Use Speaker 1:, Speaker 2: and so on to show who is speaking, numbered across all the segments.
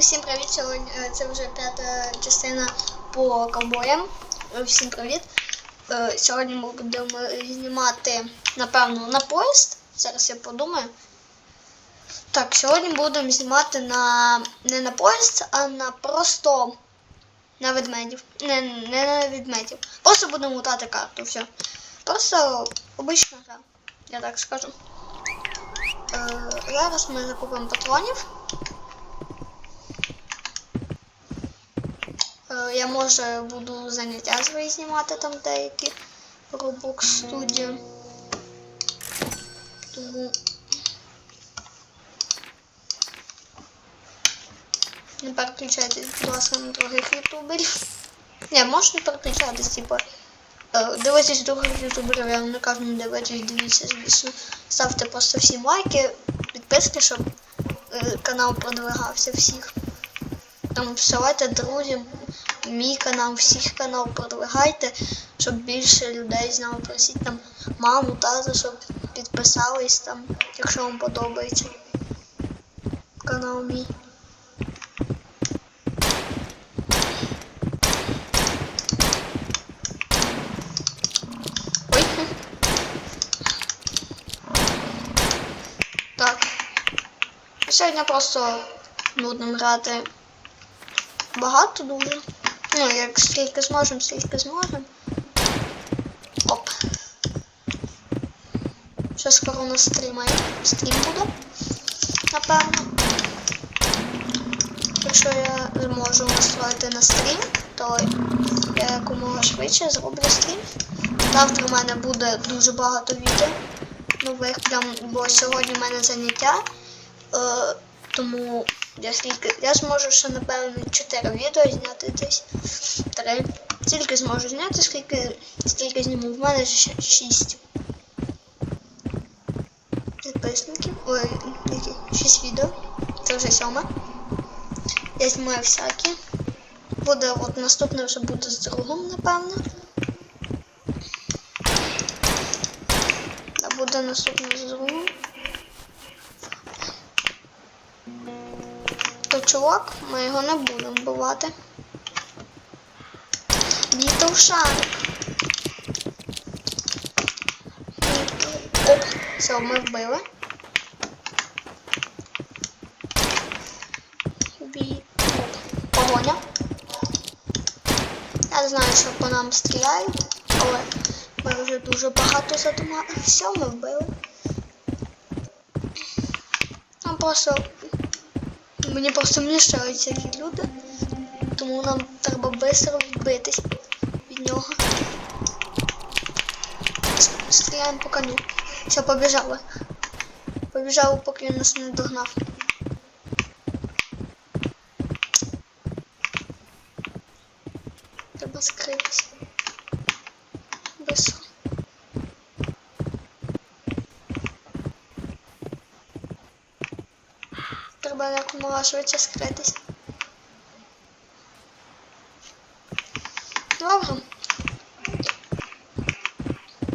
Speaker 1: Усім привіт! Сьогодні е, це вже п'ята частина по ковбоям. Е, Всім привіт! Е, Сьогодні ми будемо знімати, напевно, на поїзд. Зараз я подумаю. Так, сьогодні будемо знімати на не на поїзд, а на просто на ведмедів. Не, не на ведмедів. Просто будемо лутати карту. Все. Просто обична гра, я так скажу. Зараз ми закупимо патронів. Е, Я може буду заняття свої знімати там деякі Roblox Studio. Тому не переключайтесь, будь ласка, на других ютуберів. Не, можете переключатись, типу. е, Дивитесь других ютуберів, я вам не кажу, не дивитесь, дивіться, звісно. Ставте просто всім лайки, підписки, щоб е, канал продвигався всіх. Там посилайте друзям, мій канал, всіх канал продвигайте, щоб більше людей знали. Просіть там маму, тату, щоб підписались там, якщо вам подобається канал мій. Так. Сьогодні просто нудно грати багато дуже. Ну, як скільки зможемо, скільки зможемо. Оп. Ще скоро у нас стрім, стрім буде. Напевно. Якщо я зможу настроїти на стрім, то я якомога швидше зроблю стрім. Завтра в мене буде дуже багато відео нових, прям, бо сьогодні в мене заняття. Тому я скільки. Я зможу ще, напевно, 4 відео зняти десь. 3. Стільки зможу зняти, скільки, скільки зніму. В мене ще 6 підписників. Ой, які? 6 відео. Це вже сьоме. Я знімаю всякі. Буде от наступне вже буде з другом, напевно. А буде наступне з другом. Чувак, ми його не будемо вбивати. Бітл шарик. Оп, все, ми вбили. Бі... Погоня. Я знаю, що по нам стріляють, але ми вже дуже багато задумали. Все, ми вбили. Нам просто Мені просто мішають такі люди, тому нам треба швидко відбитись від нього. Стріляємо по коню. Все, побіжали. Побіжав, поки він нас не догнав. Треба якомога швидше скритись. Добре.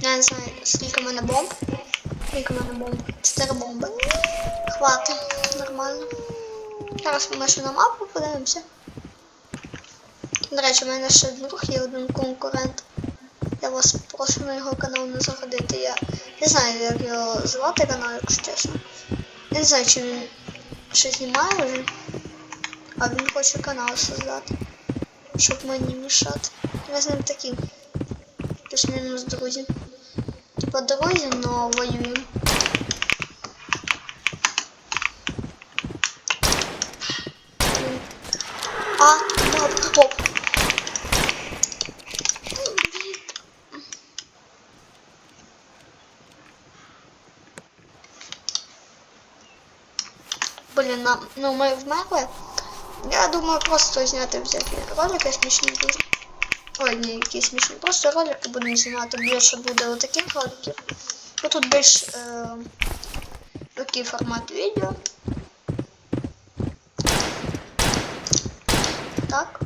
Speaker 1: Я не знаю, скільки в мене бомб. Скільки в мене бомб? Чотири бомби. Хватить. Нормально. Зараз ми ще на мапу подивимося. До речі, у мене ще друг є один конкурент. Я вас прошу на його канал не заходити. Я не знаю, як його звати канал, якщо чесно. Я не знаю, чи він що знімає вже, а він хоче канал создати, щоб мені мішати. Ми з ним такі плюс-мінус друзі. Типа друзі, но воюємо. Блін, нам, ну ми вмерли. Я думаю, просто зняти всякі ролики смішні дуже. Ой, ні, які смішні. Просто ролики будемо знімати. Більше буде отаких роликів. Бо тут більш е, такий формат відео. Так.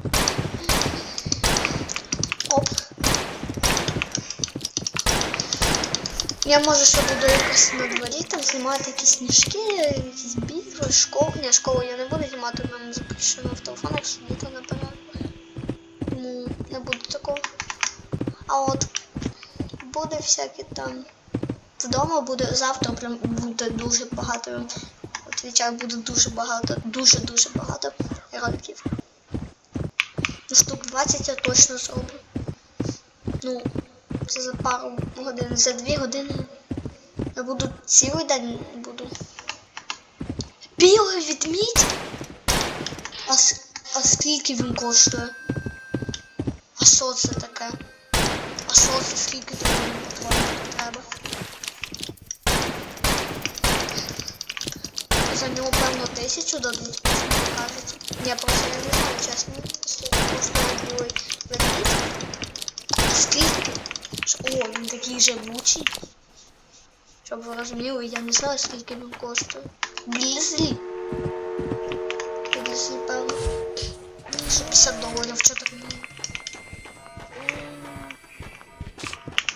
Speaker 1: Оп. Я може ще буду якось на дворі там знімати якісь сніжки, якісь біг. школу. Ні, школу я не буду знімати, нам запрещено в телефонах сидіти на перервах. Тому не буде такого. А от буде всякі там. Вдома буде завтра прям буде дуже багато. Отвічаю, буде дуже багато, дуже-дуже багато роликів. Ну, штук 20 я точно зроблю. Ну, це за пару годин, за дві години. Я буду цілий день буду. Білий відмідь? А, а скільки він коштує? А що це таке? А що це скільки тобі треба? За нього певно тисячу дадуть, кажуть. Я просто я не знаю, чесно, скільки коштує білий ведмідь. Скільки? О, він такий живучий. Щоб ви розуміли, я не знаю, скільки він коштує. Глізлі. Глізлі, певно. 50 доларів, що так мало.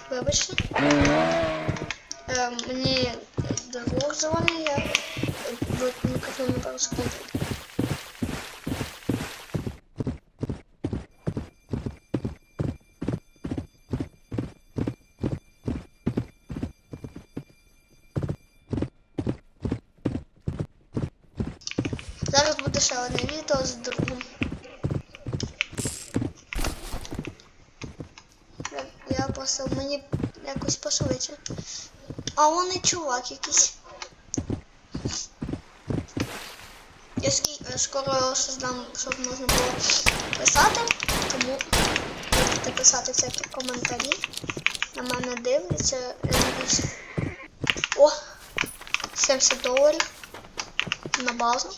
Speaker 1: Вибачте. Е, мені друг дзвонить, я е, вот мікрофон на пару секунд. Зараз буде ще одне відео з другом. Я, просто мені якось пошвидше. А он і чувак якийсь. Я е, скоро создам, щоб можна було писати, тому будете писати всякі коментарі. На мене дивляться. О! 70 доларів на базу.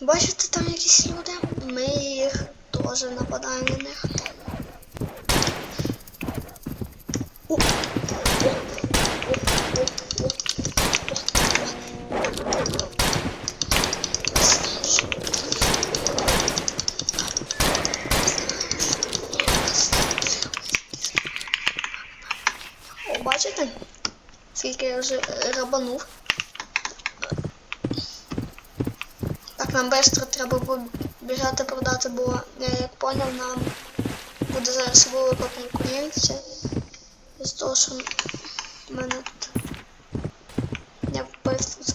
Speaker 1: Бачите, там якісь люди. Ми їх теж нападаємо на них. Бачите? Скільки я вже рабанув. Нам швидко треба було біжати продати, бо я як поняв, нам буде зараз велика конкуренція. З того, що мене тут я вбив тут.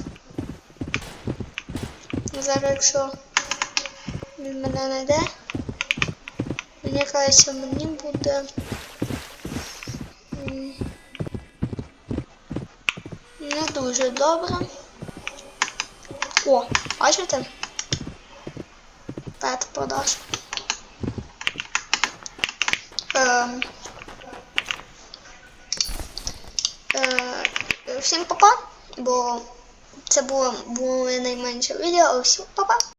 Speaker 1: Зараз якщо він мене знайде, мені кажеться, мені буде. Не дуже добре. О, бачите? Продаж. Ем. Е, всім папа, бо це було, було найменше відео. Всім папа.